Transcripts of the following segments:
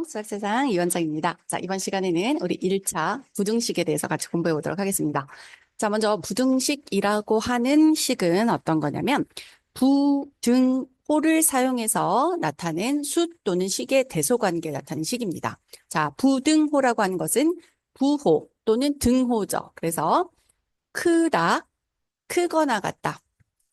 안녕하세요. 수학세상 이원장입니다. 자, 이번 시간에는 우리 1차 부등식에 대해서 같이 공부해 보도록 하겠습니다. 자, 먼저 부등식이라고 하는 식은 어떤 거냐면 부등 호를 사용해서 나타낸 수 또는 식의 대소관계를 나타내는 식입니다. 자, 부등호라고 하는 것은 부호 또는 등호죠. 그래서 크다, 크거나 같다,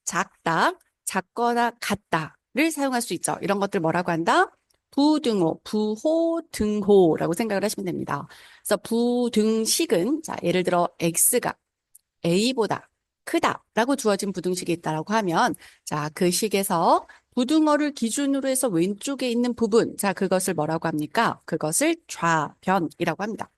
작다, 작거나 같다를 사용할 수 있죠. 이런 것들 뭐라고 한다? 부등호, 부호, 등호라고 생각을 하시면 됩니다. 그래서 부등식은 자, 예를 들어 x가 a보다 크다라고 주어진 부등식이 있다라고 하면 자, 그 식에서 부등호를 기준으로 해서 왼쪽에 있는 부분, 자, 그것을 뭐라고 합니까? 그것을 좌변이라고 합니다.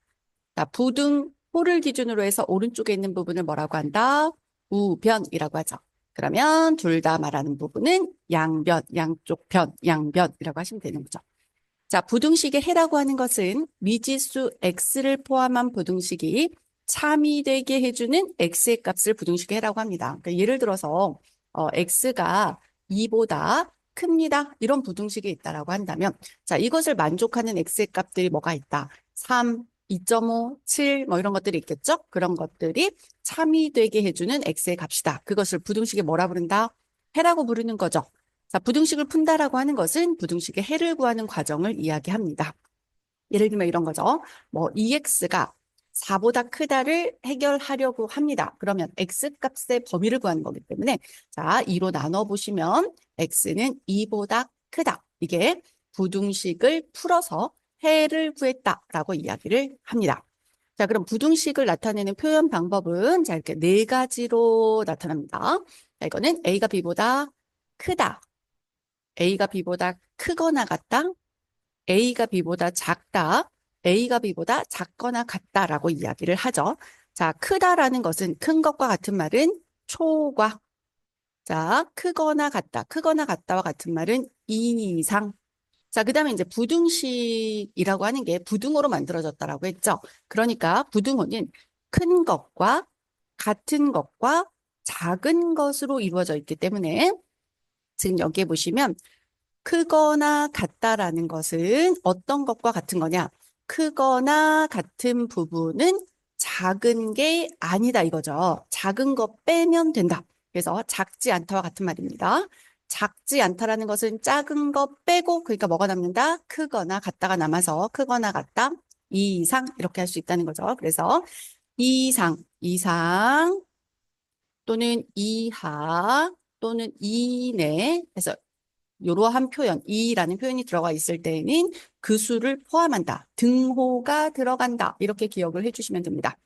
자, 부등호를 기준으로 해서 오른쪽에 있는 부분을 뭐라고 한다? 우변이라고 하죠. 그러면 둘 다 말하는 부분은 양변, 양쪽 변, 양변이라고 하시면 되는 거죠. 자, 부등식의 해라고 하는 것은 미지수 x를 포함한 부등식이 참이 되게 해주는 x의 값을 부등식의 해라고 합니다. 그러니까 예를 들어서 어, x가 2보다 큽니다. 이런 부등식이 있다라고 한다면 자, 이것을 만족하는 x의 값들이 뭐가 있다? 3, 2.5, 7, 뭐 이런 것들이 있겠죠? 그런 것들이 참이 되게 해주는 x의 값이다. 그것을 부등식에 뭐라 부른다? 해라고 부르는 거죠. 자, 부등식을 푼다라고 하는 것은 부등식의 해를 구하는 과정을 이야기합니다. 예를 들면 이런 거죠. 뭐 2x가 4보다 크다를 해결하려고 합니다. 그러면 x 값의 범위를 구하는 거기 때문에 자, 2로 나눠 보시면 x는 2보다 크다. 이게 부등식을 풀어서 해를 구했다라고 이야기를 합니다. 자, 그럼 부등식을 나타내는 표현 방법은 자, 이렇게 네 가지로 나타납니다. 자, 이거는 a가 b보다 크다. a가 b보다 크거나 같다. a가 b보다 작다. a가 b보다 작거나 같다라고 이야기를 하죠. 자, 크다라는 것은 큰 것과 같은 말은 초과. 자, 크거나 같다. 크거나 같다와 같은 말은 이상. 자, 그 다음에 이제 부등식이라고 하는 게 부등호로 만들어졌다라고 했죠. 그러니까 부등호는 큰 것과 같은 것과 작은 것으로 이루어져 있기 때문에 지금 여기에 보시면 크거나 같다라는 것은 어떤 것과 같은 거냐? 크거나 같은 부분은 작은 게 아니다 이거죠. 작은 거 빼면 된다. 그래서 작지 않다와 같은 말입니다. 작지 않다라는 것은 작은 거 빼고 그러니까 뭐가 남는다? 크거나 같다가 남아서 크거나 같다 이상 이렇게 할 수 있다는 거죠. 그래서 이상, 이상 또는 이하 또는 이내 해서 이러한 표현, 이라는 표현이 들어가 있을 때에는 그 수를 포함한다. 등호가 들어간다. 이렇게 기억을 해주시면 됩니다.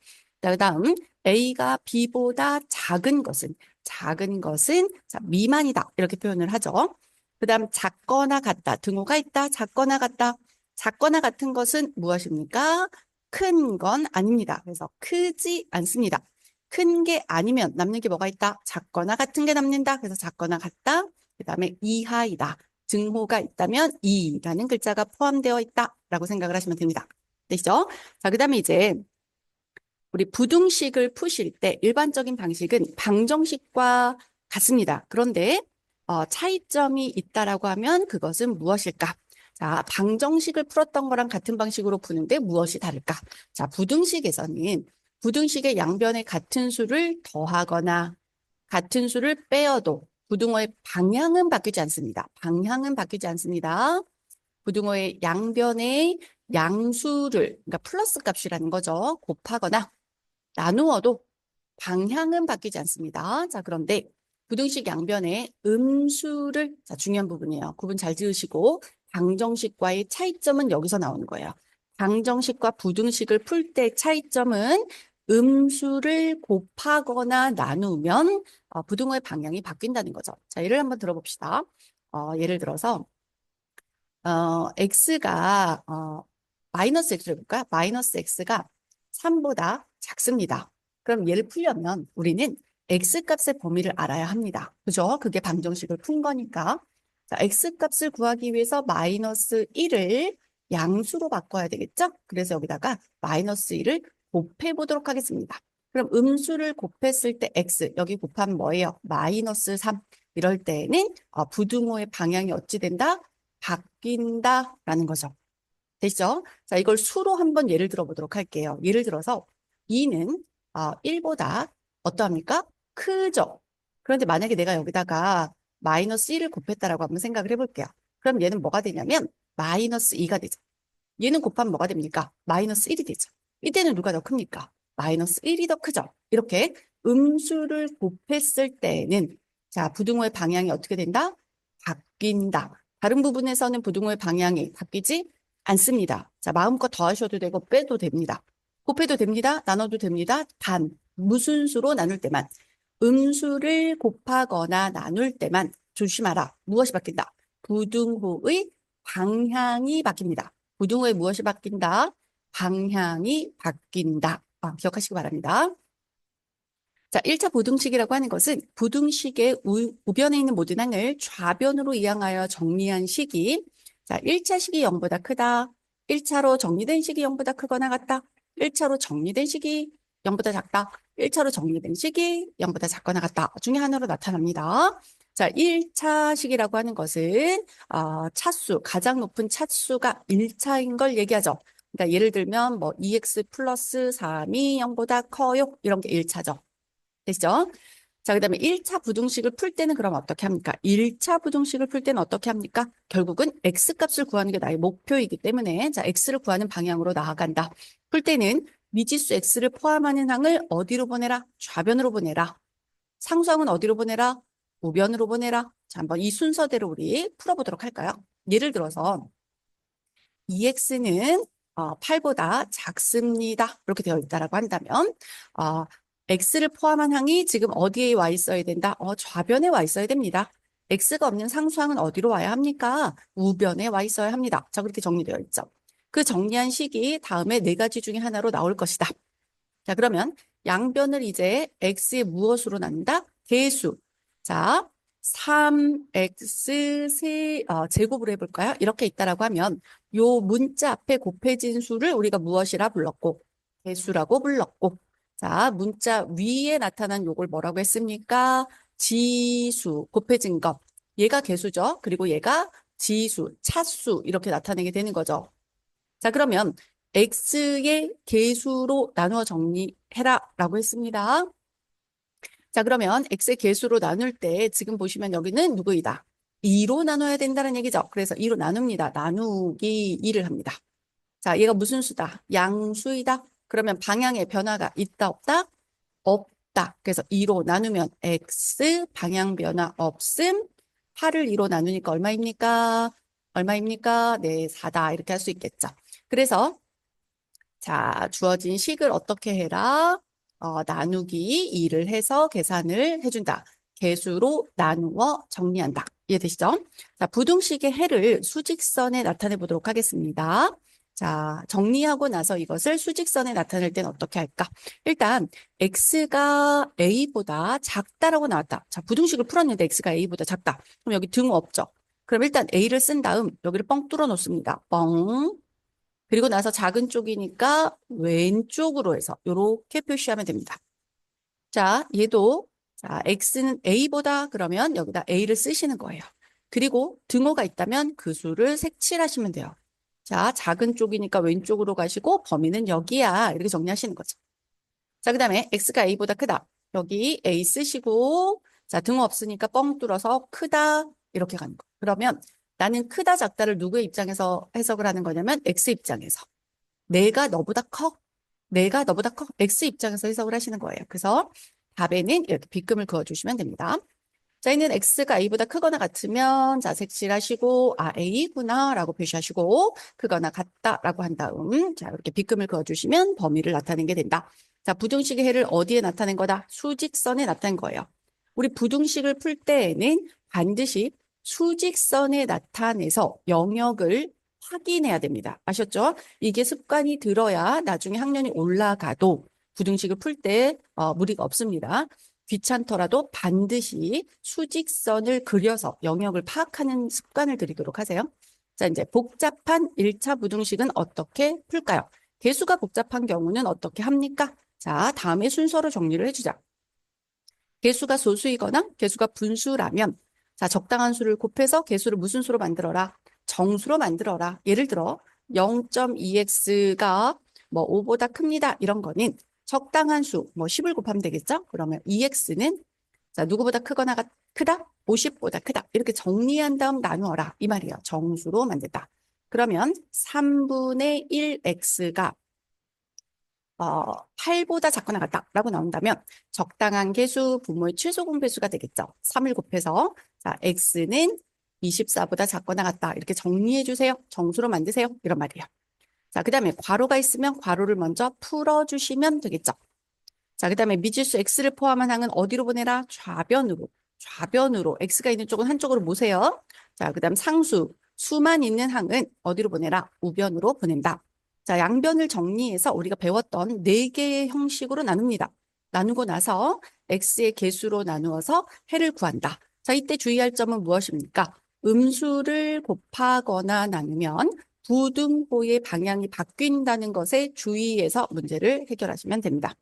그 다음 A가 B보다 작은 것은 작은 것은 자, 미만이다. 이렇게 표현을 하죠. 그 다음 작거나 같다. 등호가 있다. 작거나 같다. 작거나 같은 것은 무엇입니까? 큰 건 아닙니다. 그래서 크지 않습니다. 큰 게 아니면 남는 게 뭐가 있다? 작거나 같은 게 남는다. 그래서 작거나 같다. 그 다음에 이하이다. 증호가 있다면 이라는 글자가 포함되어 있다라고 생각을 하시면 됩니다. 되시죠? 자, 그 다음에 이제 우리 부등식을 푸실 때 일반적인 방식은 방정식과 같습니다. 그런데 어, 차이점이 있다라고 하면 그것은 무엇일까? 자, 방정식을 풀었던 거랑 같은 방식으로 푸는데 무엇이 다를까? 자, 부등식에서는 부등식의 양변에 같은 수를 더하거나 같은 수를 빼어도 부등호의 방향은 바뀌지 않습니다. 방향은 바뀌지 않습니다. 부등호의 양변의 양수를, 그러니까 플러스 값이라는 거죠. 곱하거나 나누어도 방향은 바뀌지 않습니다. 자, 그런데 부등식 양변의 음수를, 자, 중요한 부분이에요. 구분 잘 지으시고, 방정식과의 차이점은 여기서 나오는 거예요. 방정식과 부등식을 풀 때 차이점은 음수를 곱하거나 나누면 어, 부등호의 방향이 바뀐다는 거죠. 자, 예를 한번 들어봅시다. 어, 예를 들어서 어, x가 어, 마이너스 x를 볼까? 마이너스 x가 3보다 작습니다. 그럼 얘를 풀려면 우리는 x값의 범위를 알아야 합니다. 그죠? 그게 방정식을 푼 거니까. 자, x값을 구하기 위해서 마이너스 1을 양수로 바꿔야 되겠죠? 그래서 여기다가 마이너스 1을 곱해 보도록 하겠습니다. 그럼 음수를 곱했을 때 x, 여기 곱하면 뭐예요? 마이너스 3. 이럴 때는 어, 부등호의 방향이 어찌 된다? 바뀐다라는 거죠. 되시죠? 자, 이걸 수로 한번 예를 들어 보도록 할게요. 예를 들어서 2는 어, 1보다 어떠합니까? 크죠? 그런데 만약에 내가 여기다가 마이너스 1을 곱했다라고 한번 생각을 해볼게요. 그럼 얘는 뭐가 되냐면 마이너스 2가 되죠. 얘는 곱하면 뭐가 됩니까? 마이너스 1이 되죠. 이때는 누가 더 큽니까? 마이너스 1이 더 크죠. 이렇게 음수를 곱했을 때는 자, 부등호의 방향이 어떻게 된다? 바뀐다. 다른 부분에서는 부등호의 방향이 바뀌지 않습니다. 자, 마음껏 더하셔도 되고 빼도 됩니다. 곱해도 됩니다. 나눠도 됩니다. 단, 무슨 수로 나눌 때만. 음수를 곱하거나 나눌 때만 조심하라. 무엇이 바뀐다? 부등호의 방향이 바뀝니다. 부등호의 무엇이 바뀐다? 방향이 바뀐다. 아, 기억하시기 바랍니다. 자, 1차 부등식이라고 하는 것은 부등식의 우, 우변에 있는 모든 항을 좌변으로 이항하여 정리한 식이 자, 1차 식이 0보다 크다. 1차로 정리된 식이 0보다 크거나 같다. 1차로 정리된 식이 0보다 작다. 1차로 정리된 식이 0보다 작거나 같다. 중에 하나로 나타납니다. 자, 1차 식이라고 하는 것은 어, 차수, 가장 높은 차수가 1차인 걸 얘기하죠. 그러니까 예를 들면 뭐 2x 플러스 3이 0보다 커요. 이런 게 1차죠. 되시죠? 자, 그 다음에 1차 부등식을 풀 때는 그럼 어떻게 합니까? 1차 부등식을 풀 때는 어떻게 합니까? 결국은 x값을 구하는 게 나의 목표이기 때문에 자, x를 구하는 방향으로 나아간다. 풀 때는 미지수 x를 포함하는 항을 어디로 보내라? 좌변으로 보내라. 상수항은 어디로 보내라? 우변으로 보내라. 자, 한번 이 순서대로 우리 풀어보도록 할까요? 예를 들어서 2x는 어, 8보다 작습니다. 이렇게 되어 있다라고 한다면 어, x를 포함한 항이 지금 어디에 와 있어야 된다? 어, 좌변에 와 있어야 됩니다. x가 없는 상수항은 어디로 와야 합니까? 우변에 와 있어야 합니다. 자, 그렇게 정리되어 있죠. 그 정리한 식이 다음에 네 가지 중에 하나로 나올 것이다. 자, 그러면 양변을 이제 x의 무엇으로 나눈다? 개수. 자, 3x 세, 어, 제곱으로 해볼까요? 이렇게 있다라고 하면 요 문자 앞에 곱해진 수를 우리가 무엇이라 불렀고 개수라고 불렀고 자, 문자 위에 나타난 요걸 뭐라고 했습니까? 지수, 곱해진 것. 얘가 개수죠. 그리고 얘가 지수, 차수 이렇게 나타내게 되는 거죠. 자, 그러면 x의 개수로 나누어 정리해라 라고 했습니다. 자, 그러면 x의 개수로 나눌 때 지금 보시면 여기는 누구이다? 2로 나눠야 된다는 얘기죠. 그래서 2로 나눕니다. 나누기 2를 합니다. 자, 얘가 무슨 수다? 양수이다. 그러면 방향의 변화가 있다 없다? 없다. 그래서 2로 나누면 x 방향 변화 없음 8을 2로 나누니까 얼마입니까? 얼마입니까? 네, 4다. 이렇게 할 수 있겠죠. 그래서 자, 주어진 식을 어떻게 해라? 어, 나누기 2를 해서 계산을 해준다. 개수로 나누어 정리한다. 이해되시죠? 자, 부등식의 해를 수직선에 나타내 보도록 하겠습니다. 자, 정리하고 나서 이것을 수직선에 나타낼 땐 어떻게 할까? 일단 x가 a보다 작다라고 나왔다. 자, 부등식을 풀었는데 x가 a보다 작다. 그럼 여기 등 없죠? 그럼 일단 a를 쓴 다음 여기를 뻥 뚫어 놓습니다. 뻥. 그리고 나서 작은 쪽이니까 왼쪽으로 해서 이렇게 표시하면 됩니다. 자, 얘도 자, x는 a보다 그러면 여기다 a를 쓰시는 거예요. 그리고 등호가 있다면 그 수를 색칠하시면 돼요. 자, 작은 쪽이니까 왼쪽으로 가시고 범위는 여기야. 이렇게 정리하시는 거죠. 자, 그 다음에 x가 a보다 크다. 여기 a 쓰시고 자, 등호 없으니까 뻥 뚫어서 크다. 이렇게 가는 거. 그러면 나는 크다 작다를 누구의 입장에서 해석을 하는 거냐면 x 입장에서. 내가 너보다 커. 내가 너보다 커. x 입장에서 해석을 하시는 거예요. 그래서 답에는 이렇게 빗금을 그어주시면 됩니다. 자, 있는 x가 a보다 크거나 같으면 자, 색칠 하시고 아, a구나 라고 표시하시고 크거나 같다 라고 한 다음 자, 이렇게 빗금을 그어주시면 범위를 나타내게 된다. 자, 부등식의 해를 어디에 나타낸 거다? 수직선에 나타낸 거예요. 우리 부등식을 풀 때에는 반드시 수직선에 나타내서 영역을 확인해야 됩니다. 아셨죠? 이게 습관이 들어야 나중에 학년이 올라가도 부등식을 풀때 어, 무리가 없습니다. 귀찮더라도 반드시 수직선을 그려서 영역을 파악하는 습관을 들이도록 하세요. 자, 이제 복잡한 1차 부등식은 어떻게 풀까요? 개수가 복잡한 경우는 어떻게 합니까? 자, 다음에 순서로 정리를 해주자. 개수가 소수이거나 개수가 분수라면 자, 적당한 수를 곱해서 개수를 무슨 수로 만들어라? 정수로 만들어라. 예를 들어 0.2x가 뭐 5보다 큽니다. 이런 거는 적당한 수, 뭐 10을 곱하면 되겠죠? 그러면 2x는 자, 누구보다 크거나 가- 크다? 50보다 크다. 이렇게 정리한 다음 나누어라. 이 말이에요. 정수로 만든다. 그러면 3분의 1x가 어, 8보다 작거나 같다라고 나온다면 적당한 개수 분모의 최소 공배수가 되겠죠. 3을 곱해서 자, x는 24보다 작거나 같다. 이렇게 정리해 주세요. 정수로 만드세요. 이런 말이에요. 자, 그 다음에 괄호가 있으면 괄호를 먼저 풀어 주시면 되겠죠. 자, 그 다음에 미지수 x를 포함한 항은 어디로 보내라? 좌변으로. 좌변으로. x가 있는 쪽은 한쪽으로 모세요. 자, 그 다음 상수. 수만 있는 항은 어디로 보내라? 우변으로 보낸다. 자, 양변을 정리해서 우리가 배웠던 네 개의 형식으로 나눕니다. 나누고 나서 x의 개수로 나누어서 해를 구한다. 자, 이때 주의할 점은 무엇입니까? 음수를 곱하거나 나누면 부등호의 방향이 바뀐다는 것에 주의해서 문제를 해결하시면 됩니다.